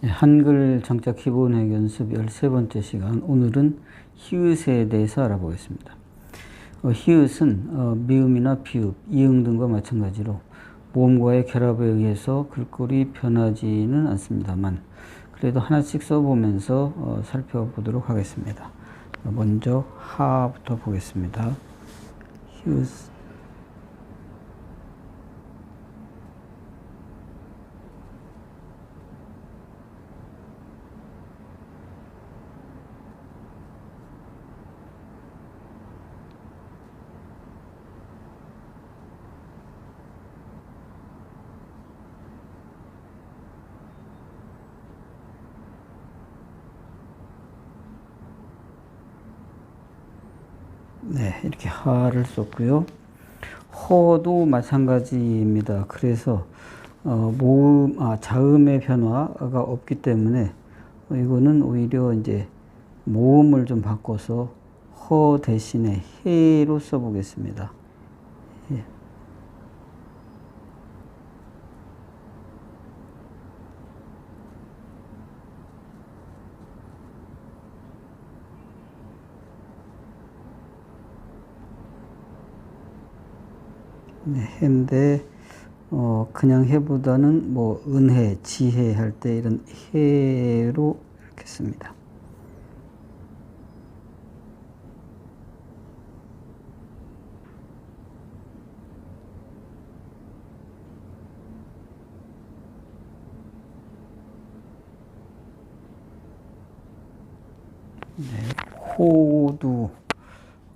네, 한글 정착 기본획 연습 13번째 시간 오늘은 히읗에 대해서 알아보겠습니다. 어, 히읗은 어, 미음이나 비읍, 이응 등과 마찬가지로 모음과의 결합에 의해서 글꼴이 변하지는 않습니다만 그래도 하나씩 써보면서 어, 살펴보도록 하겠습니다. 먼저 하부터 보겠습니다. 히읗 네, 이렇게 하를 썼고요. 허도 마찬가지입니다. 그래서 어, 모음, 아, 자음의 변화가 없기 때문에 어, 이거는 오히려 이제 모음을 좀 바꿔서 허 대신에 해로 써보겠습니다. 예. 해인데 어, 그냥 해보다는 뭐 은혜, 지혜 할 때 이런 해로 이렇게 씁니다. 네, 호도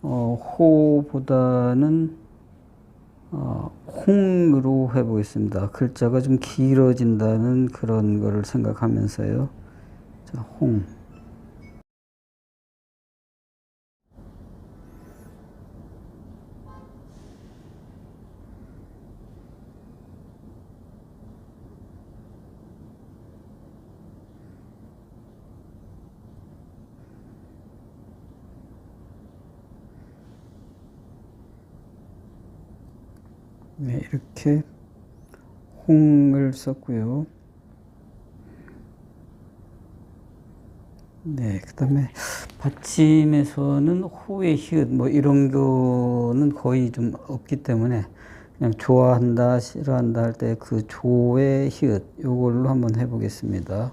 어, 호보다는 어, 홍으로 해보겠습니다. 글자가 좀 길어진다는 그런 거를 생각하면서요. 자, 홍. 네, 이렇게 홍을 썼고요. 네, 그 다음에 받침에서는 호의 히읗 뭐 이런 거는 거의 좀 없기 때문에 그냥 좋아한다, 싫어한다 할 때 그 조의 히읗 요걸로 한번 해보겠습니다.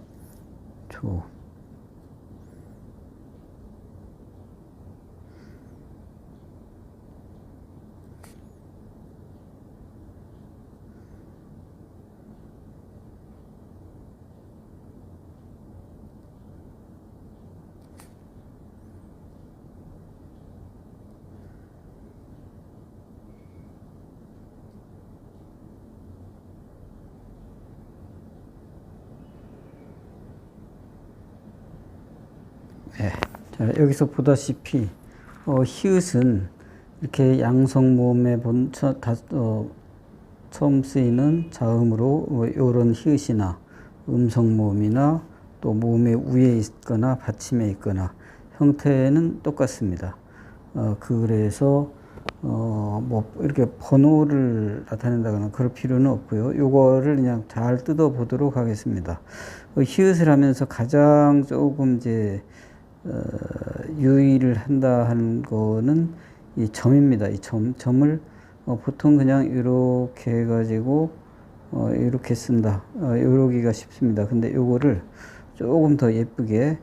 조. 여기서 보다시피 어, 히읗은 이렇게 양성 모음에 본 처, 다, 어, 처음 쓰이는 자음으로 어, 이런 히읗이나 음성 모음이나 또 모음의 위에 있거나 받침에 있거나 형태는 똑같습니다. 어, 그래서 어, 뭐 이렇게 번호를 나타낸다거나 그럴 필요는 없고요. 요거를 그냥 잘 뜯어 보도록 하겠습니다. 어, 히읗을 하면서 가장 조금 이제 어, 유의를 한다 하는 거는 이 점입니다. 이 점, 점을 어, 보통 그냥 이렇게 해가지고 어, 이렇게 쓴다. 어, 이러기가 쉽습니다. 근데 요거를 조금 더 예쁘게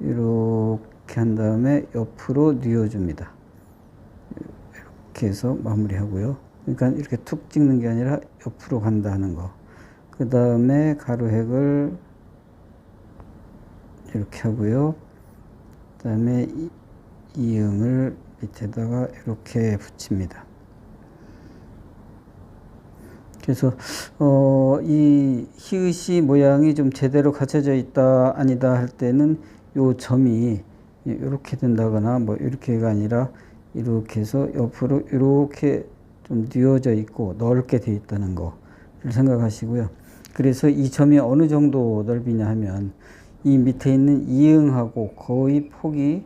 이렇게 한 다음에 옆으로 뉘어줍니다. 이렇게 해서 마무리하고요. 그러니까 이렇게 툭 찍는 게 아니라 옆으로 간다 하는 거. 그 다음에 가로획을 이렇게 하고요. 그 다음에 이응을 밑에다가 이렇게 붙입니다. 그래서 어, 이 히읗이 모양이 좀 제대로 갖춰져 있다 아니다 할 때는 요 점이 이렇게 된다거나 뭐 이렇게가 아니라 이렇게 해서 옆으로 이렇게 좀 뉘어져 있고 넓게 되어 있다는 거를 생각하시고요. 그래서 이 점이 어느 정도 넓이냐 하면 이 밑에 있는 이응하고 거의 폭이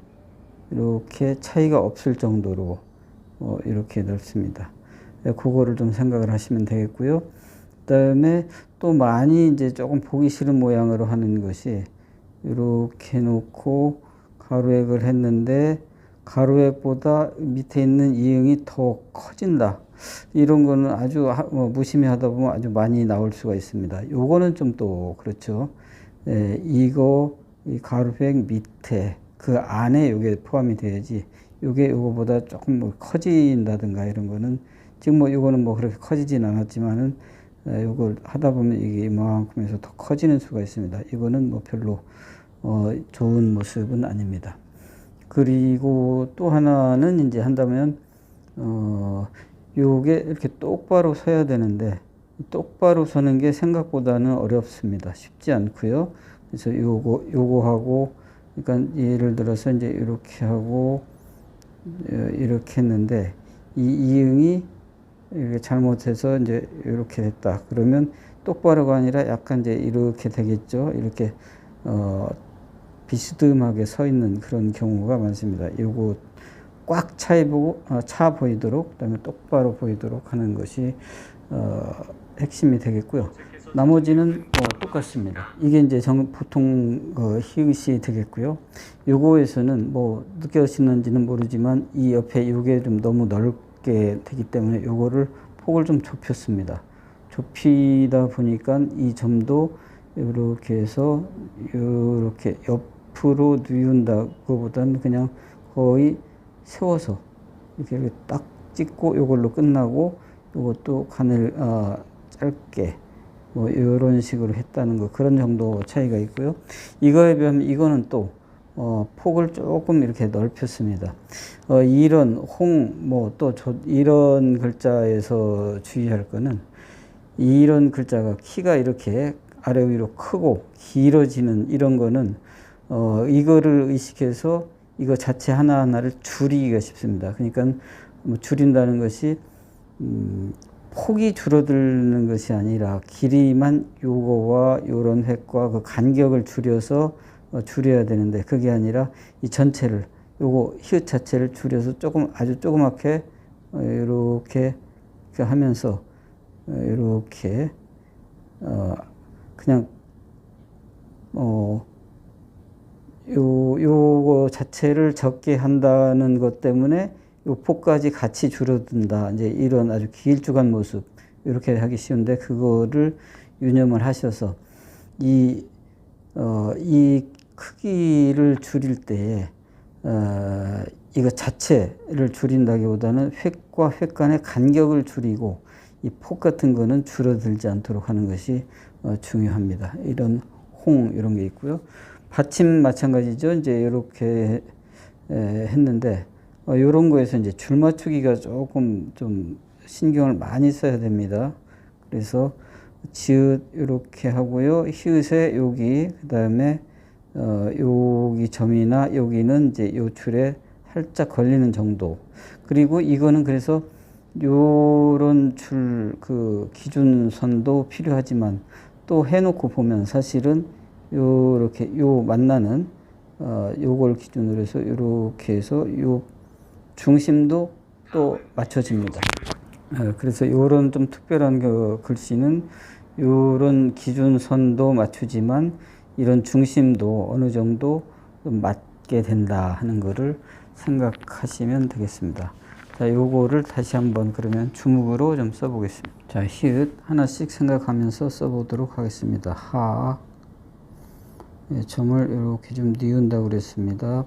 이렇게 차이가 없을 정도로 어, 이렇게 넓습니다. 네, 그거를 좀 생각을 하시면 되겠고요. 그 다음에 또또 많이 이제 조금 보기 싫은 모양으로 하는 것이 이렇게 놓고 가로액을 했는데 가로액보다 밑에 있는 이응이 더 커진다. 이런 거는 아주 하- 뭐 무심히 하다 보면 아주 많이 나올 수가 있습니다. 요거는 좀 또 그렇죠. 예, 이거 이 가로백 밑에 그 안에 요게 포함이 돼야지 요게 요거보다 조금 뭐 커진다든가 이런 거는 지금 뭐 요거는 뭐 그렇게 커지진 않았지만은 에, 요걸 하다 보면 이게 이만큼에서 더 커지는 수가 있습니다. 이거는 뭐 별로 어, 좋은 모습은 아닙니다. 그리고 또 하나는 이제 한다면 어 요게 이렇게 똑바로 서야 되는데 똑바로 서는 게 생각보다는 어렵습니다. 쉽지 않고요. 그래서 요거 요거 하고 그러니까 예를 들어서 이제 이렇게 하고 어, 이렇게 했는데 이 이응이 이렇게 잘못해서 이제 이렇게 됐다. 그러면 똑바로가 아니라 약간 이제 이렇게 되겠죠. 이렇게 어 비스듬하게 서 있는 그런 경우가 많습니다. 요거 꽉 차 보고 어, 차 보이도록 그다음에 똑바로 보이도록 하는 것이 어, 핵심이 되겠고요. 나머지는 어, 똑같습니다. 이게 이제 정, 보통 어, 히읗이 되겠고요. 요거에서는 뭐 느껴지는지는 모르지만 이 옆에 요게 좀 너무 넓게 되기 때문에 요거를 폭을 좀 좁혔습니다. 좁히다 보니까 이 점도 이렇게 해서 이렇게 옆으로 뉘운다고보다는 그냥 거의 세워서 이렇게, 딱 찍고 이걸로 끝나고 이것도 간을 어, 짧게 뭐 이런 식으로 했다는 거 그런 정도 차이가 있고요. 이거에 비하면 이거는 또 어, 폭을 조금 이렇게 넓혔습니다. 어, 이런 홍 뭐 또 이런 글자에서 주의할 거는 이런 글자가 키가 이렇게 아래 위로 크고 길어지는 이런 거는 어 이거를 의식해서 이거 자체 하나하나를 줄이기가 쉽습니다. 그러니까 뭐 줄인다는 것이 음 폭이 줄어드는 것이 아니라 길이만 요거와 요런 획과 그 간격을 줄여서 어 줄여야 되는데 그게 아니라 이 전체를 요거 히읗 자체를 줄여서 조금 아주 조그맣게 어 이렇게 하면서 이렇게 어 그냥 어 요, 요거 자체를 적게 한다는 것 때문에 요 폭까지 같이 줄어든다. 이제 이런 아주 길쭉한 모습. 이렇게 하기 쉬운데, 그거를 유념을 하셔서, 이, 어, 이 크기를 줄일 때에, 어, 이거 자체를 줄인다기보다는 획과 획 간의 간격을 줄이고, 이 폭 같은 거는 줄어들지 않도록 하는 것이 어, 중요합니다. 이런 홍, 이런 게 있고요. 받침 마찬가지죠. 이제 이렇게 했는데 어, 이런 거에서 이제 줄 맞추기가 조금 좀 신경을 많이 써야 됩니다. 그래서 지읒 이렇게 하고요. 히읗에 여기 그다음에 어, 여기 점이나 여기는 이제 요 줄에 살짝 걸리는 정도. 그리고 이거는 그래서 요런 줄 그 기준선도 필요하지만 또 해놓고 보면 사실은 요렇게 요 만나는 어 요걸 기준으로 해서 요렇게 해서 요 중심도 또 맞춰집니다. 어, 그래서 요런 좀 특별한 그 글씨는 요런 기준선도 맞추지만 이런 중심도 어느 정도 좀 맞게 된다 하는 거를 생각하시면 되겠습니다. 자, 요거를 다시 한번 그러면 주목으로 좀 써보겠습니다. 자, 히읗 하나씩 생각하면서 써보도록 하겠습니다. 하, 예, 점을 이렇게 좀 뉘운다고 그랬습니다.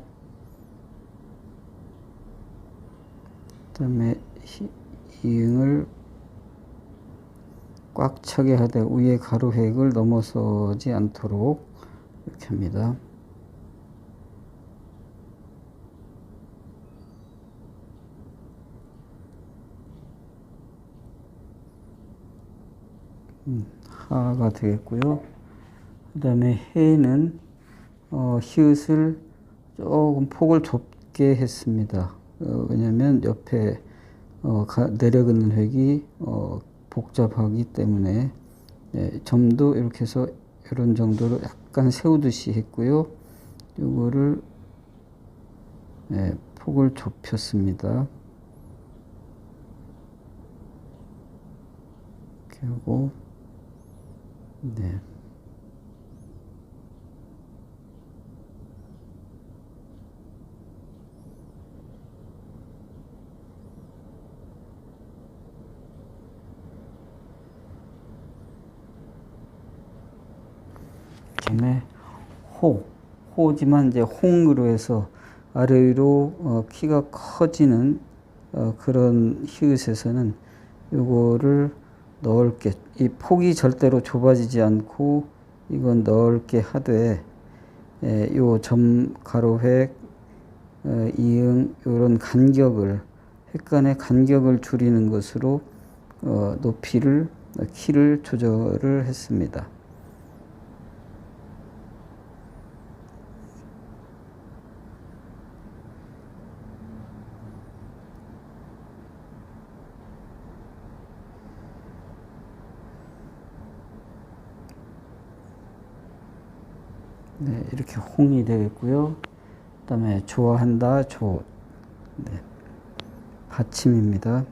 다음에 이응을 꽉 차게 하되 위에 가로획을 넘어서지 않도록 이렇게 합니다. 음, 하가 되겠고요. 그 다음에 해는 어, 히읗을 조금 폭을 좁게 했습니다. 어, 왜냐하면 옆에 어, 가, 내려가는 획이 어, 복잡하기 때문에 예, 점도 이렇게 해서 이런 정도로 약간 세우듯이 했고요. 이거를 예, 폭을 좁혔습니다. 이렇게 하고 네. 그 다음에 호, 호지만 이제 홍으로 해서 아래로 어, 키가 커지는 어, 그런 히읗에서는 요거를 넓게 이 폭이 절대로 좁아지지 않고 이건 넓게 하되 예, 요점 가로획 어, 이응 요런 간격을 획간의 간격을 줄이는 것으로 어, 높이를 어, 키를 조절을 했습니다. 네, 이렇게 홍이 되겠고요. 그 다음에 좋아한다 조 네, 받침입니다.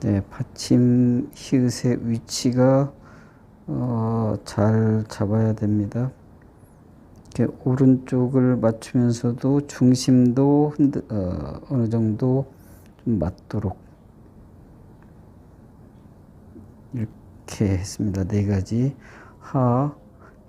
네, 받침 히읗의 위치가 어, 잘 잡아야 됩니다. 이렇게 오른쪽을 맞추면서도 중심도 흔들, 어, 어느 정도 좀 맞도록 이렇게 했습니다. 네 가지 하,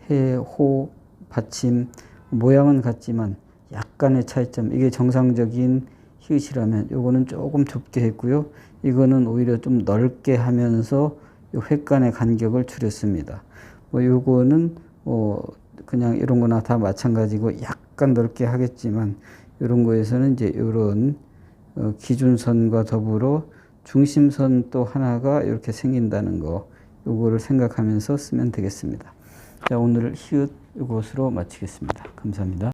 해, 호, 받침 모양은 같지만 약간의 차이점 이게 정상적인 히읗이라면 요거는 조금 좁게 했고요. 이거는 오히려 좀 넓게 하면서 요 획간의 간격을 줄였습니다. 뭐 요거는 뭐 그냥 이런 거나 다 마찬가지고 약간 넓게 하겠지만 이런 거에서는 이제 이런 어 기준선과 더불어 중심선 또 하나가 이렇게 생긴다는 거 요거를 생각하면서 쓰면 되겠습니다. 자 오늘 히읗 이것으로 마치겠습니다. 감사합니다.